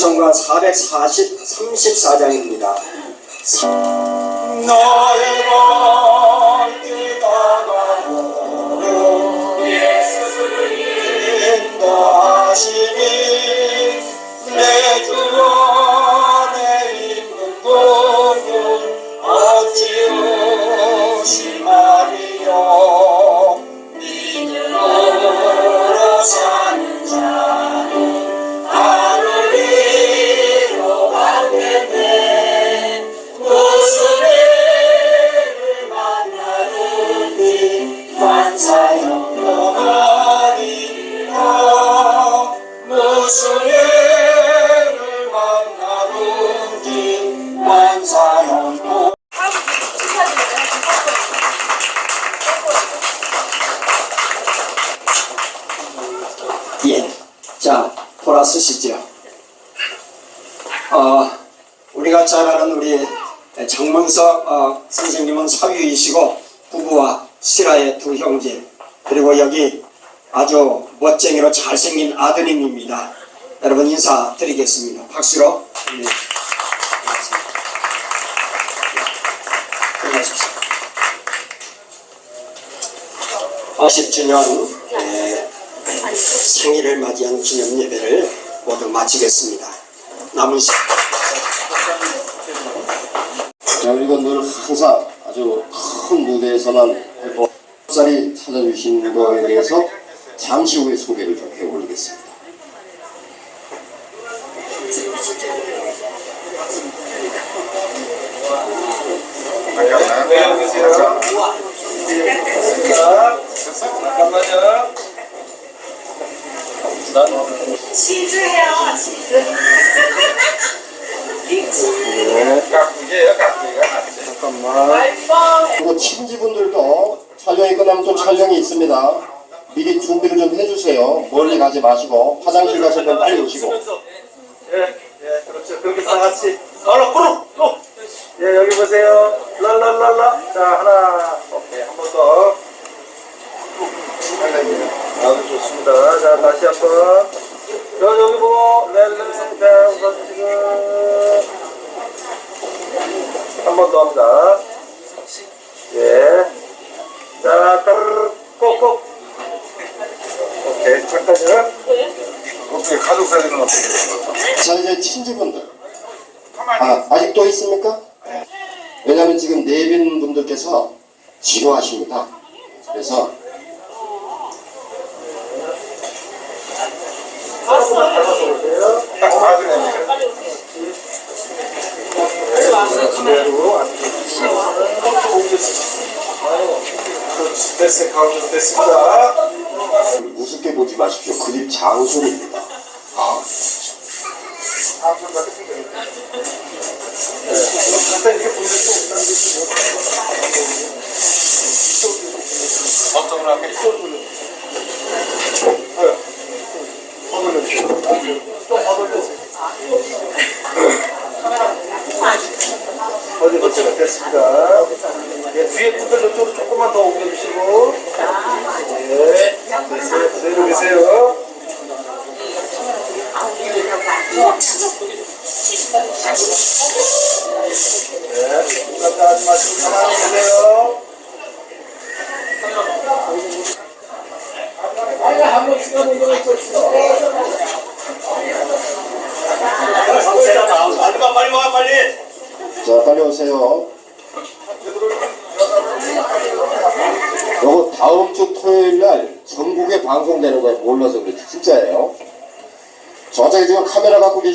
찬송가 440, 34장입니다. 너의 아는 우리 정문석 어, 선생님은 사위이시고 부부와 실화의 두 형제 그리고 여기 아주 멋쟁이로 잘생긴 아드님입니다. 여러분 인사드리겠습니다. 박수로. 네. 들어가십시오. 50주년 예, 생일을 맞이한 기념 예배를 모두 마치겠습니다. 남은 자, 그리고 늘 항상 아주 큰 무대에서만 햇살이 찾아주신 거에 대해서 잠시 후에 소개를 좀 해올리겠습니다. 잠깐만요. 치즈해요, 치즈. 잠깐만. 그리고 친지분들도 촬영이 끝나면 또 촬영이 있습니다. 미리 준비를 좀 해주세요. 멀리 가지 마시고 화장실 가시면 빨리 오시고. 예, 예, 그렇죠. 그렇게 다 같이. 얼른, 꾸룩, 또. 예, 여기 보세요. 랄랄랄라. 자, 하나. 오케이, 한 번 더. 아주 좋습니다. 자, 다시 한 번. 저, 여기 보고, 렐레, 자, 우선 지금. 한 번 더 합니다. 예. 자, 따르르, 꼭꼭. 오케이, 잠깐요. 어떻게 가족 사진은 어떻게 돼요? 자, 이제 친지분들. 아, 아직도 있습니까? 왜냐하면 지금 내빈 분들께서 지루하십니다. 그래서 됐습니다. 우습게 보지 마십시오. 그립. 아, 뜻이죠. 어떤? 어디 됐습니다. 예, 뒤에 분들 이쪽으로 조금만 더 옮겨주시고.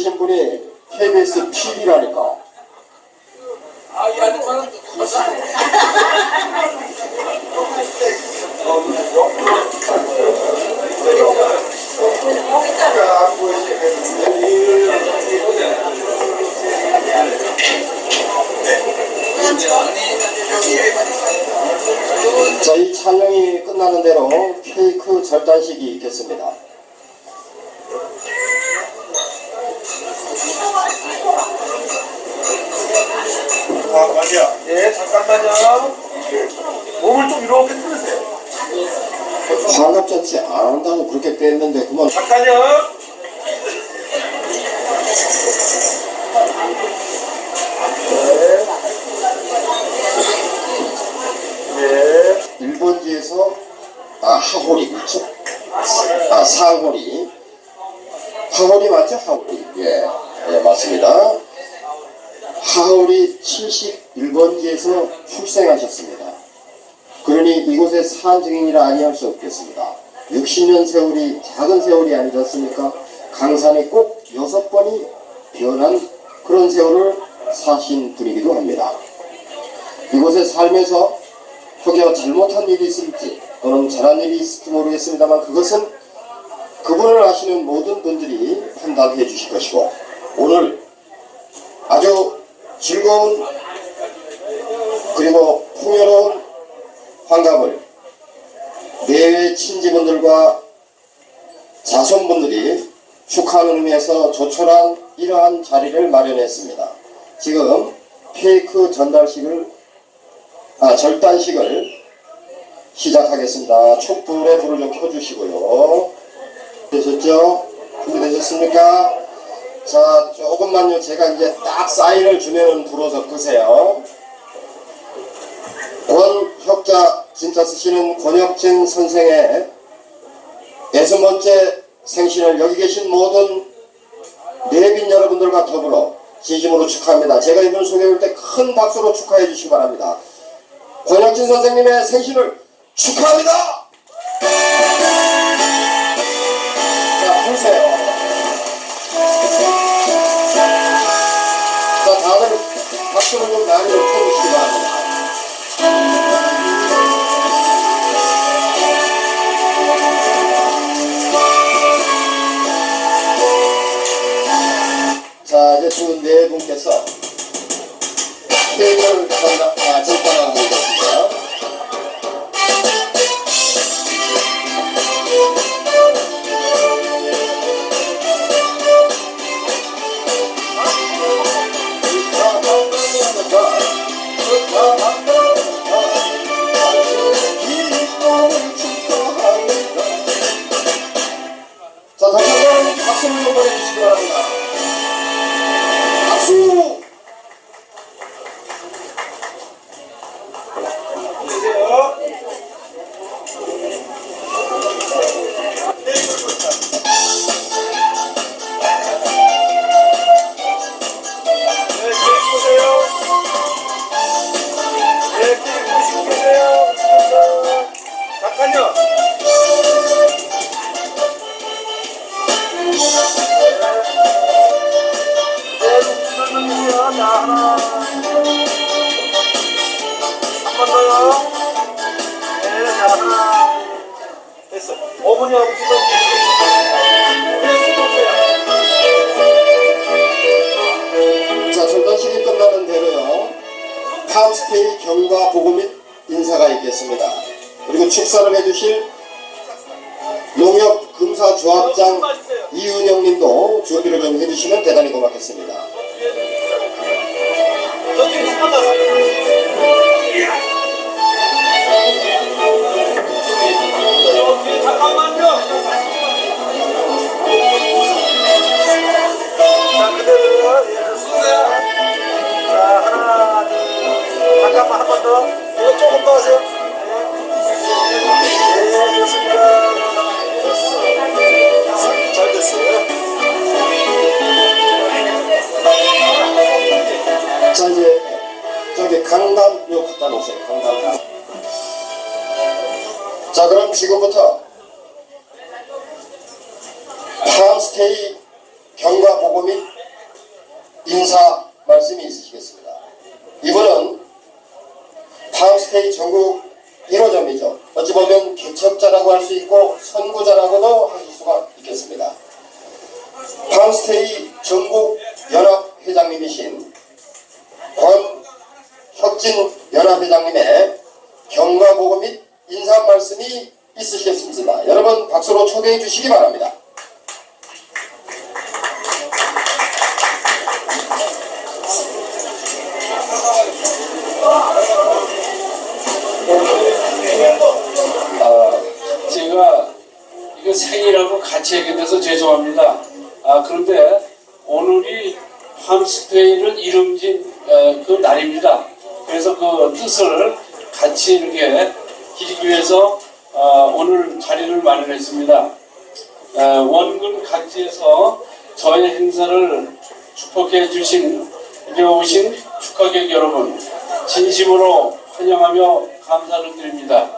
계신 분이 해서 아, 하골이 맞죠? 아, 사골이. 하골이 맞죠? 하골이. 예, 예 맞습니다. 하골이 71번지에서 출생하셨습니다. 그러니 이곳에 산 증인이라 아니할 수 없겠습니다. 60년 세월이 작은 세월이 아니지 않습니까? 강산이 꼭 여섯 번이 변한 그런 세월을 사신 분이기도 합니다. 이곳에 삶에서 혹여 잘못한 일이 있을지 또는 잘한 일이 있을지 모르겠습니다만 그것은 그분을 아시는 모든 분들이 판단해 주실 것이고 오늘 아주 즐거운 그리고 풍요로운 환갑을 내외 친지분들과 자손분들이 축하하는 의미에서 조촐한 이러한 자리를 마련했습니다. 지금 케이크 전달식을 아 절단식을 시작하겠습니다. 촛불에 불을 좀 켜주시고요. 되셨죠? 준비되셨습니까? 자, 조금만요. 제가 이제 딱 사인을 주면은 불어서 끄세요. 권혁자 진짜 쓰시는 권혁진 선생의 여섯 번째 생신을 여기 계신 모든 내빈 여러분들과 더불어 진심으로 축하합니다. 제가 이분 소개할 때 큰 박수로 축하해 주시기 바랍니다. 권혁진 선생님의 생신을 축하합니다! 자, 보세요. 자, 다들 박수를 좀 많이 좀 쳐주시기 바랍니다. 자, 이제 두 네 분께서 전달, 아, 팜스테이 경과 보고 및 인사가 있겠습니다. 그리고 축사를 해주실 농협 금사조합장 이은영 님도 준비를 좀 해주시면 대단히 고맙겠습니다. 잠깐만요. 팜스테이 전국 연합 회장님이신 권혁진 원근 각지에서 저의 행사를 축복해 주신 이제 오신 축하객 여러분 진심으로 환영하며 감사를 드립니다.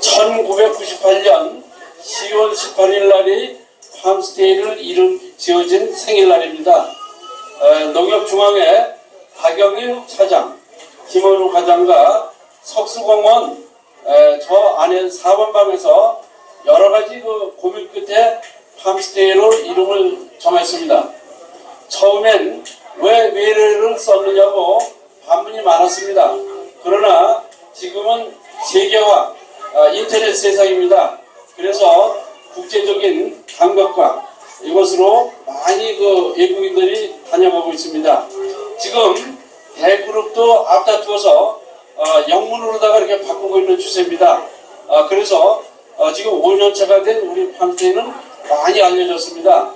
1998년 10월 18일 날이 팜스테이를 이름 지어진 생일날입니다. 어, 농협중앙회 박영일 차장, 김원우 과장과 석수공원 에, 저 안에 4번방에서 여러 가지 그 고민 끝에 팜스테이로 이름을 정했습니다. 처음엔 왜 외래를 썼느냐고 반문이 많았습니다. 그러나 지금은 세계화 아, 인터넷 세상입니다. 그래서 국제적인 감각과 이것으로 많이 그 외국인들이 다녀가고 있습니다. 지금 대그룹도 앞다투어서 어, 영문으로다가 이렇게 바꾸고 있는 추세입니다. 아, 그래서 어, 지금 5년차가 된 우리 팜스테이는 많이 알려졌습니다.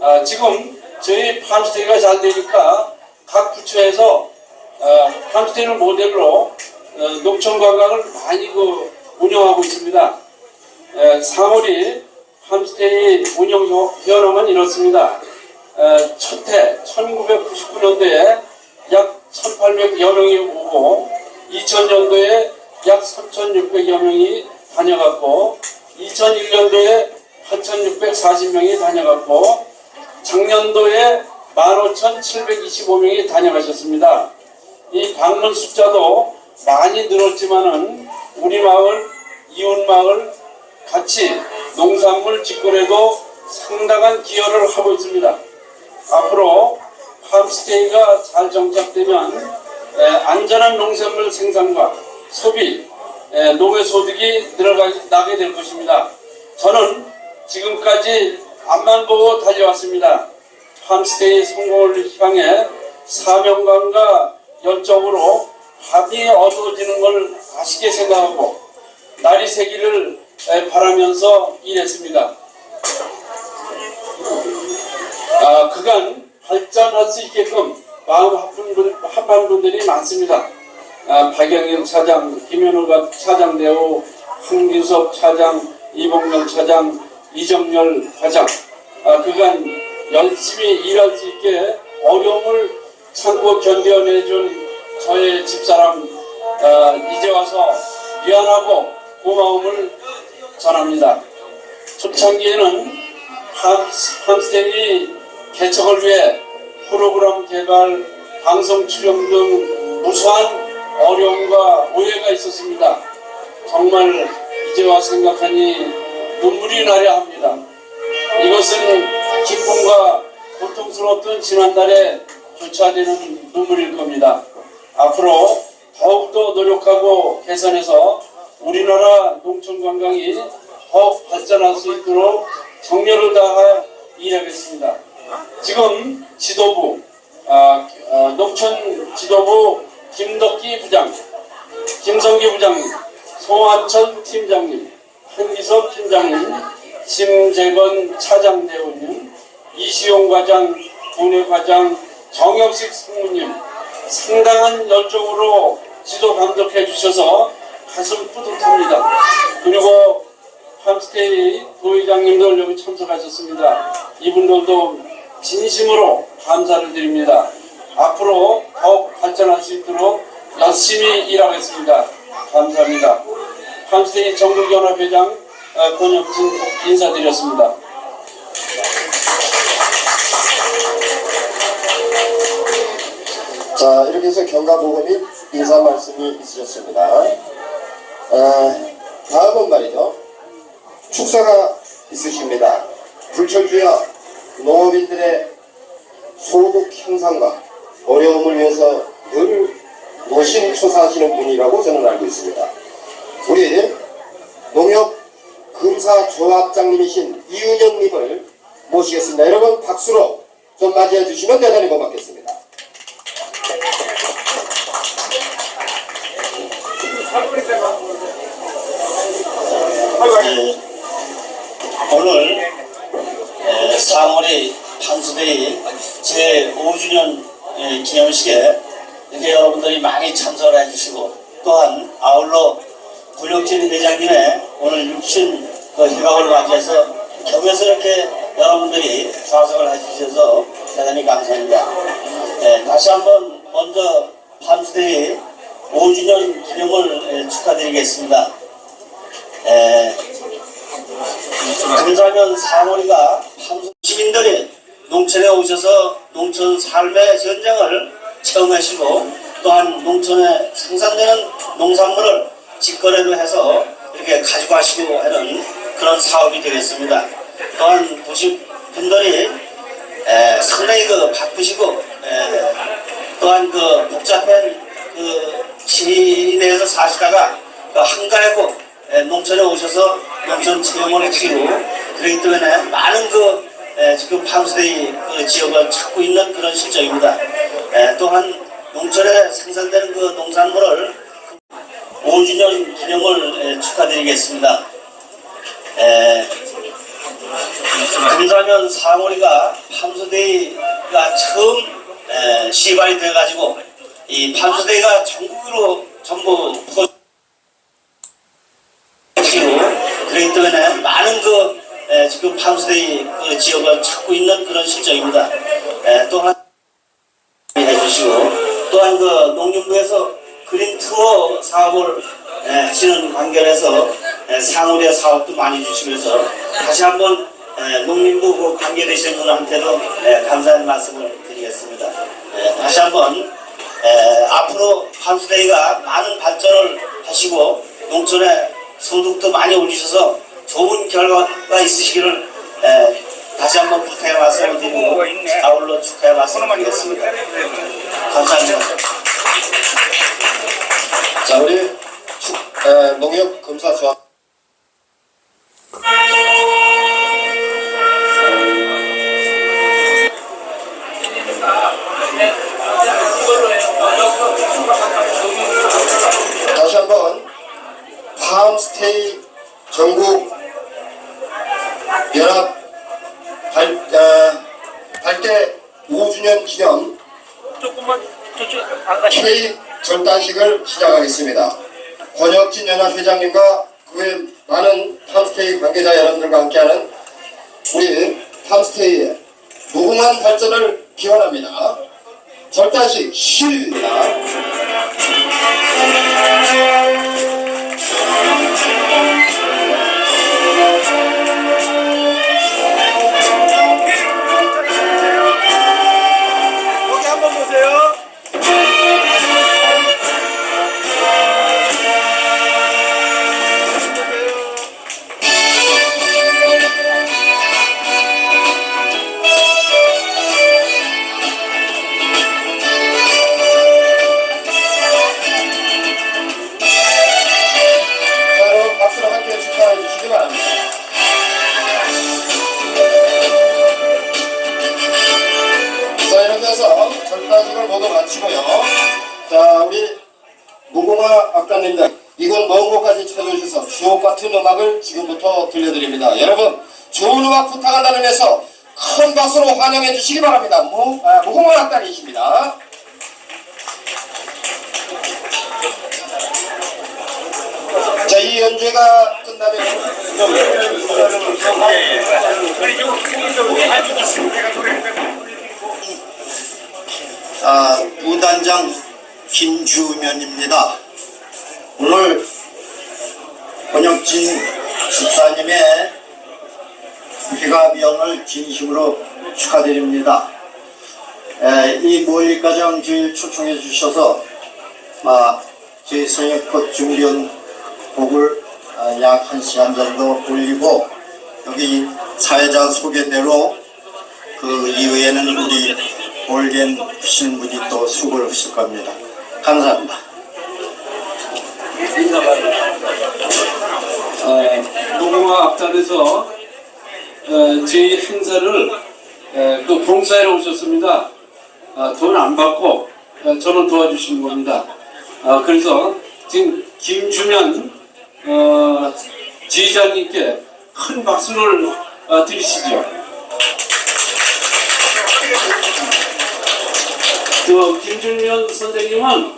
아, 지금 저희 팜스테이가 잘 되니까 각 부처에서 어, 팜스테이를 모델로 어, 농촌 관광을 많이 그 운영하고 있습니다. 에, 3월이 팜스테이 운영 혀- 현황은 이렇습니다. 에, 첫해 1999년도에 약 1,800여 명이 오고 2000년도에 약 3,600여 명이 다녀갔고 2001년도에 8,640명이 다녀갔고 작년도에 15,725명이 다녀가셨습니다. 이 방문 숫자도 많이 늘었지만은 우리 마을, 이웃 마을 같이 농산물 직거래도 상당한 기여를 하고 있습니다. 앞으로 팜스테이가 잘 정착되면 에, 안전한 농산물 생산과 소비, 에, 농의 소득이 늘어나게 될 것입니다. 저는 지금까지 앞만 보고 달려왔습니다. 팜스테이 성공을 향해 사명감과 열정으로 합이 어두워지는 걸 아쉽게 생각하고 날이 새기를 에, 바라면서 일했습니다. 아, 그간 발전할 수 있게끔 마음 합한 분들이 많습니다. 아, 박영일 차장, 김현우가 차장 되고 황규섭 차장, 이봉명 차장, 이정열 과장. 아, 그간 열심히 일할 수 있게 어려움을 참고 견뎌내준 저의 집사람 아, 이제 와서 미안하고 고마움을 전합니다. 초창기에는 팜스테이 개척을 위해 프로그램 개발, 방송 출연 등 무수한 어려움과 오해가 있었습니다. 정말 이제와 생각하니 눈물이 나려 합니다. 이것은 기쁨과 고통스러웠던 지난달에 교차되는 눈물일 겁니다. 앞으로 더욱더 노력하고 개선해서 우리나라 농촌 관광이 더욱 발전할 수 있도록 정열을 다해 일하겠습니다. 지금 지도부, 아, 아, 농촌 지도부 김덕기 부장, 김성기 부장님, 송한천 팀장님, 한기섭 팀장님, 심재건 차장대원님, 이시용 과장, 분해 과장, 정혁식 상무님 상당한 열정으로 지도 감독해 주셔서 가슴 뿌듯합니다. 그리고 팜스테이 부회장님들 여기 참석하셨습니다. 이분들도 진심으로 감사를 드립니다. 앞으로 더욱 발전할 수 있도록 열심히 일하겠습니다. 감사합니다. 팜스테이 전국연합회장 어, 권혁진 인사드렸습니다. 자, 이렇게 해서 경가보고 및 인사 말씀이 있으셨습니다. 아, 다음은 말이죠. 축사가 있으십니다. 불철주야 농업인들의 소득 향상과 어려움을 위해서 늘 노심 초사하시는 분이라고 저는 알고 있습니다. 우리 농협 금사조합장님이신 이은영님을 모시겠습니다. 여러분 박수로 좀 맞이해 주시면 대단히 고맙겠습니다. 예, 오늘 3월의 판수대의 제5주년 기념식에 이렇게 여러분들이 많이 참석을 해주시고 또한 아울러 굴욕진 회장님의 오늘 육신 그 희망을 맞이해서 경에서 이렇게 여러분들이 좌석을 해주셔서 대단히 감사합니다. 네, 다시 한번 먼저 밤수대의 5주년 기념을 예, 축하드리겠습니다. 에, 금사면 사월이가 밤수 시민들이 농촌에 오셔서 농촌 삶의 현장을 체험하시고 또한 농촌에 생산되는 농산물을 직거래도 해서 이렇게 가지고 가시고 하는 그런 사업이 되겠습니다. 또한 도시 분들이 에, 상당히 그 바쁘시고 에, 또한 그 복잡한 그 시내에서 사시다가 그 한가하고 에, 농촌에 오셔서 농촌 체험을 하시고 그렇기 때문에 많은 그 에, 지금 팜스데이 그 지역을 찾고 있는 그런 실정입니다. 에, 또한 농촌에 생산되는 그 농산물을 5주년 기념을 에, 축하드리겠습니다. 에, 금사면 사거리가 팜스데이가 처음 에, 시발이 돼가지고 이 팜스데이가 전국으로 전부 퍼 시고 그렇기 때문에 많은 그 에, 지금 팜스데이 그 지역을 찾고 있는 그런 실정입니다. 에, 또한 해주시고 또한 그 농림부에서 그린 투어 사업을 에, 하시는 관계에서 에, 상호의 사업도 많이 주시면서 다시 한번 에, 농림부 그 관계되시는 분한테도 에, 감사의 말씀을 드리겠습니다. 에, 다시 한번 에, 앞으로 팜스데이가 많은 발전을 하시고 농촌에 소득도 많이 올리셔서 좋은 결과가 있으시기를 에, 다시 한번 부탁의 말씀을 드리고 아울러 축하의 말씀을 드리겠습니다. 감사합니다. 자, 우리 축, 에, 농협 검사 수학 다시 한번 팜스테이 전국 연합 발, 어, 발대 5주년 기념 K 절단식을 시작하겠습니다. 권혁진 연합회장님과 그외 많은 팜스테이 관계자 여러분들과 함께하는 우리 팜스테이의 무궁한 발전을 기원합니다. 절단식 시입니다. 박수로 환영해 주시기 바랍니다. 무, 아, 무궁화 악단이십니다. 자, 이 연주회가 끝나면 아, 부단장 김주면입니다. 오늘 권혁진 집사님의 귀가비연을 진심으로 축하드립니다. 에, 이 모일과정 저희 초청해 주셔서 아, 저희 성역꽃 준비한 곡을 아, 약 1시간 정도 올리고 여기 사회자 소개대로 그 이후에는 우리 올겐 신 분이 또 수고를 하실 겁니다. 감사합니다. 어, 노공화 악단에서 어, 저희 행사를 에, 그 봉사하러 오셨습니다. 아, 돈안 받고 어, 저를 도와주시는 겁니다. 아, 그래서 지금 김주면 어, 지휘장님께 큰 박수를 어, 드리시죠. 그 김준면 선생님은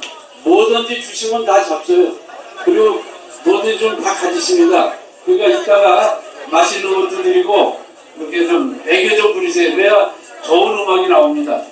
뭐든지 주시면 다 잡숴요. 그리고 뭐든지 좀 다 가지십니다. 그러니까 이따가 맛있는 것도 드리고 이렇게 좀 애교 좀 부리세요. 그래야 좋은 음악이 나옵니다.